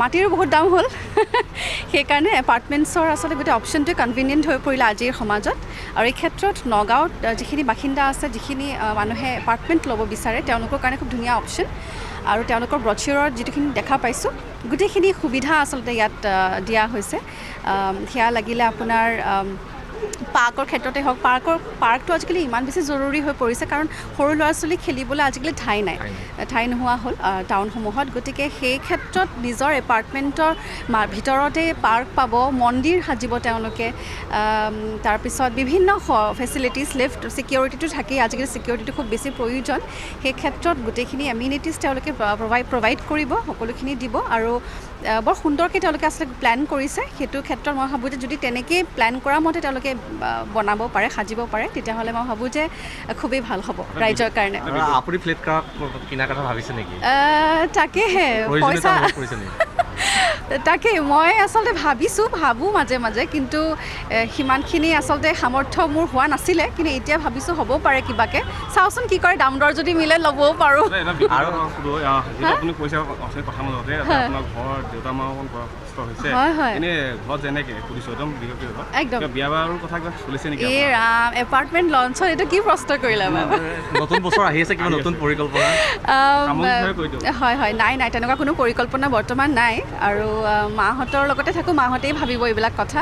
মাটিৰো বহুত দাম হ'ল। সেইকাৰণে এপাৰ্টমেণ্টছৰ আচলতে গোটেই অপশ্যনটোৱে কনভিনিয়েণ্ট হৈ পৰিলে আজিৰ সমাজত। আৰু এই ক্ষেত্ৰত নগাঁৱত যিখিনি বাসিন্দা আছে, যিখিনি মানুহে এপাৰ্টমেণ্ট ল'ব বিচাৰে, তেওঁলোকৰ কাৰণে খুব ধুনীয়া অপশ্যন আৰু তেওঁলোকৰ ব্ৰচিয়ৰত যিটোখিনি দেখা পাইছোঁ, গোটেইখিনি সুবিধা আচলতে ইয়াত দিয়া হৈছে। সেয়া লাগিলে আপোনাৰ পাৰ্কৰ ক্ষেত্ৰতে হওক পাৰ্কৰ পাৰ্কটো আজিকালি ইমান বেছি জৰুৰী হৈ পৰিছে কাৰণ সৰু ল'ৰা ছোৱালী খেলিবলৈ আজিকালি ঠাই নাই। ঠাই নোহোৱা হ'ল টাউনসমূহত। গতিকে সেই ক্ষেত্ৰত নিজৰ এপাৰ্টমেণ্টৰ ভিতৰতে পাৰ্ক পাব মন্দিৰ সাজিব তেওঁলোকে তাৰপিছত বিভিন্ন ফেচিলিটিছ লিফ্ট ছিকিউৰিটিটো থাকেই। আজিকালি ছিকিউৰিটিটো খুব বেছি প্ৰয়োজন। সেই ক্ষেত্ৰত গোটেইখিনি এমিউনিটিছ তেওঁলোকে প্ৰভাইড প্ৰভাইড কৰিব সকলোখিনি দিব আৰু বৰ সুন্দৰকৈ তেওঁলোকে আচলতে প্লেন কৰিছে। সেইটো ক্ষেত্ৰত মই ভাবোঁ যে যদি তেনেকেই প্লেন কৰা মতে তেওঁলোকে বনাব পাৰে সাজিব পাৰে তেতিয়াহ'লে মই ভাবোঁ যে খুবেই ভাল হ'ব ৰাইজৰ কাৰণে। আপুনি ফ্লেট কাৰ কিনাৰ কথা ভাবিছে নেকি? তাকেহে পইচা তাকে মই আচলতে ভাবিছোঁ ভাবোঁ মাজে মাজে কিন্তু সিমানখিনি আচলতে সামৰ্থ্য মোৰ হোৱা নাছিলে কিন্তু এতিয়া ভাবিছোঁ হ'ব পাৰে কিবাকে। চাওচোন কি কৰে দাম দৰ যদি মিলে ল'বও পাৰোঁ। হয়, হয়। এই ৰাম এপাৰ্টমেণ্ট লঞ্চত এইটো কি প্ৰশ্ন কৰিলা নতুন বছৰ আহি আছে কিবা নতুন পৰিকল্পনা। হয় হয় নাই নাই তেনেকুৱা কোনো পৰিকল্পনা বৰ্তমান নাই। আৰু মাহঁতৰ লগতে থাকোঁ মাহঁতেই ভাবিব এইবিলাক কথা।